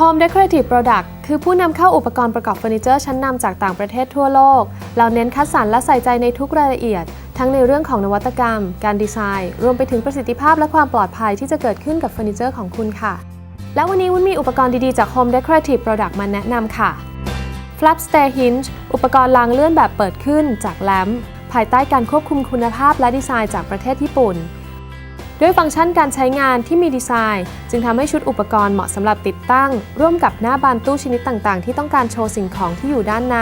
Home Decorative Product คือผู้นำเข้าอุปกรณ์ประกอบเฟอร์นิเจอร์ชั้นนำจากต่างประเทศทั่วโลก เราเน้นคัดสรรและใส่ใจในทุกรายละเอียด ทั้งในเรื่องของนวัตกรรม การดีไซน์ รวมไปถึงประสิทธิภาพและความปลอดภัยที่จะเกิดขึ้นกับเฟอร์นิเจอร์ของคุณค่ะ และวันนี้วุ้นมีอุปกรณ์ดีๆจาก Home Decorative Product มาแนะนำค่ะ Flap Stair Hinge อุปกรณ์รางเลื่อนแบบเปิดขึ้นจากแลมภายใต้การควบคุมคุณภาพและดีไซน์จากประเทศญี่ปุ่น ด้วยฟังก์ชันการใช้งานที่มีดีไซน์ จึงทำให้ชุดอุปกรณ์เหมาะสำหรับติดตั้ง ร่วมกับหน้าบานตู้ชนิดต่างๆ ที่ต้องการโชว์สิ่งของที่อยู่ด้านใน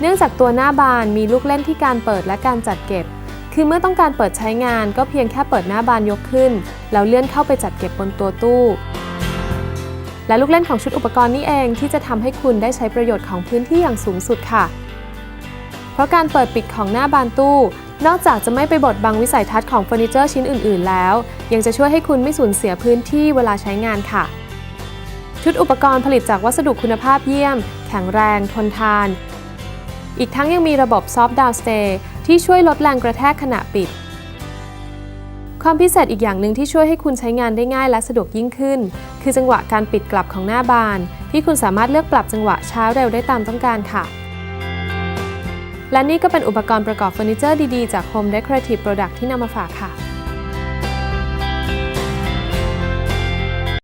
เนื่องจากตัวหน้าบานมีลูกเล่นที่การเปิดและการจัดเก็บ คือเมื่อต้องการเปิดใช้งานก็เพียงแค่เปิดหน้าบานยกขึ้น แล้วเลื่อนเข้าไปจัดเก็บบนตัวตู้ และลูกเล่นของชุดอุปกรณ์นี้เองที่จะทำให้คุณได้ใช้ประโยชน์ของพื้นที่อย่างสูงสุดค่ะ เพราะการเปิดปิดของหน้าบานตู้ นอกจากจะไม่ไปบดบังวิสัยทัศน์ของเฟอร์นิเจอร์ชิ้นอื่น ๆ แล้ว ยังจะช่วยให้คุณไม่สูญเสียพื้นที่เวลาใช้งานค่ะ ชุดอุปกรณ์ผลิตจากวัสดุคุณภาพเยี่ยม แข็งแรง ทนทาน อีกทั้งยังมีระบบ Soft Down Stay ที่ช่วยลดแรงกระแทกขณะปิด ความพิเศษอีกอย่างหนึ่งที่ช่วยให้คุณใช้งานได้ง่ายและสะดวกยิ่งขึ้น คือจังหวะการปิดกลับของหน้าบาน ที่คุณสามารถเลือกปรับจังหวะช้าเร็วได้ตามต้องการค่ะ และนี่ก็เป็นอุปกรณ์ประกอบเฟอร์นิเจอร์ดีๆ จาก Home Decorative Product ที่นำมาฝากค่ะ